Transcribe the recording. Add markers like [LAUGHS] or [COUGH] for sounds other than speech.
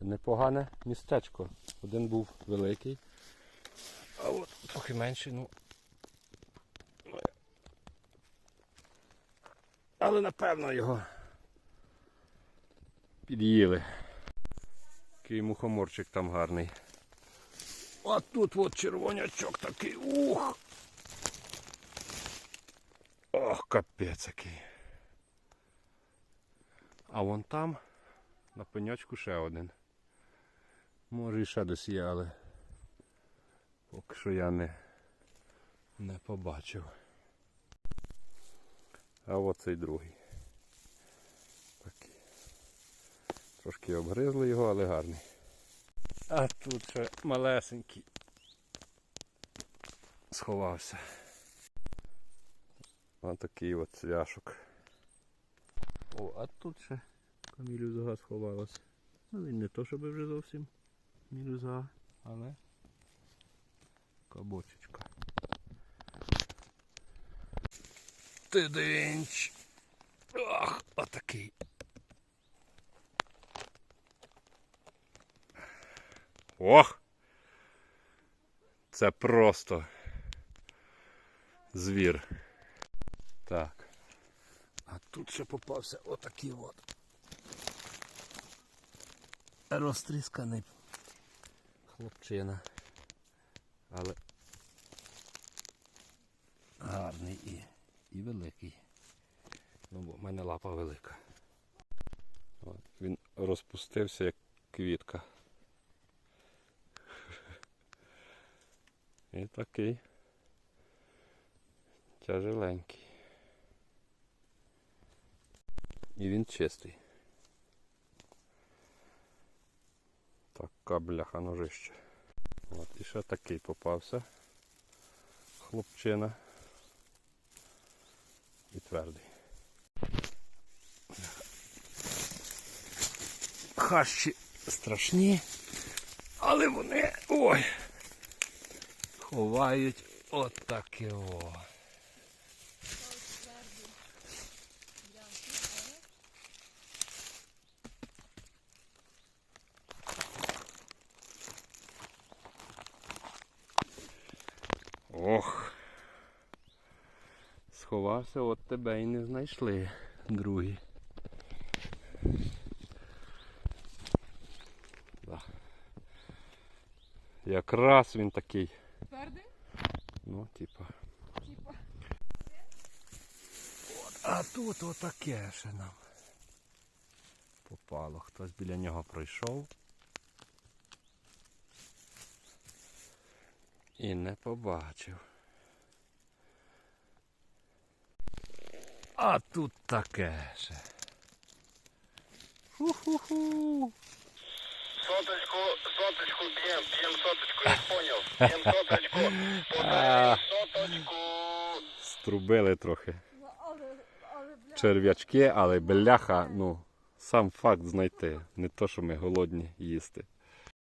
непогане містечко. Один був великий, а от трохи менший, ну. Але напевно його під'їли. Такий мухоморчик там гарний. А тут от червонячок такий. Ух! Ох, капець який. А вон там на пеньочку ще один. Може і ще десь є, але поки що я не, не побачив. А от цей другий. Такий. Трошки обгризли його, але гарний. А тут ще малесенький сховався. Ось такий от цвяшок. О, а тут ще камілюзга сховалася. Ну він не то, щоб вже зовсім мілюзга, але кабочечка. Тидинч. Ах, отакий. Ох! Це просто звір. Так. А тут ще попався отакий от. Розтрісканий хлопчина. Але гарний і, і великий. Ну, бо в мене лапа велика. От, він розпустився як квітка. [LAUGHS] І такий тяжеленький. І він чистий. Така бляха ножище. От і ще такий попався. Хлопчина. І твердий. Хащі страшні, але вони ой, ховають отаке о. Ох. Сховався, от тебе і не знайшли, другий. Да. Якраз він такий. Твердий? Ну, типа. Типа. А тут отаке ще нам попало. Хтось біля нього пройшов. І не побачив. А тут таке ще. Ху-ху-ху. Соточку, соточку бьем, бьем соточку, я понял. [LAUGHS] Бьем соточку, А. соточку. Струбили трохи Ну, черв'ячки, але бляха, ну, сам факт знайти. Не то, що ми голодні їсти.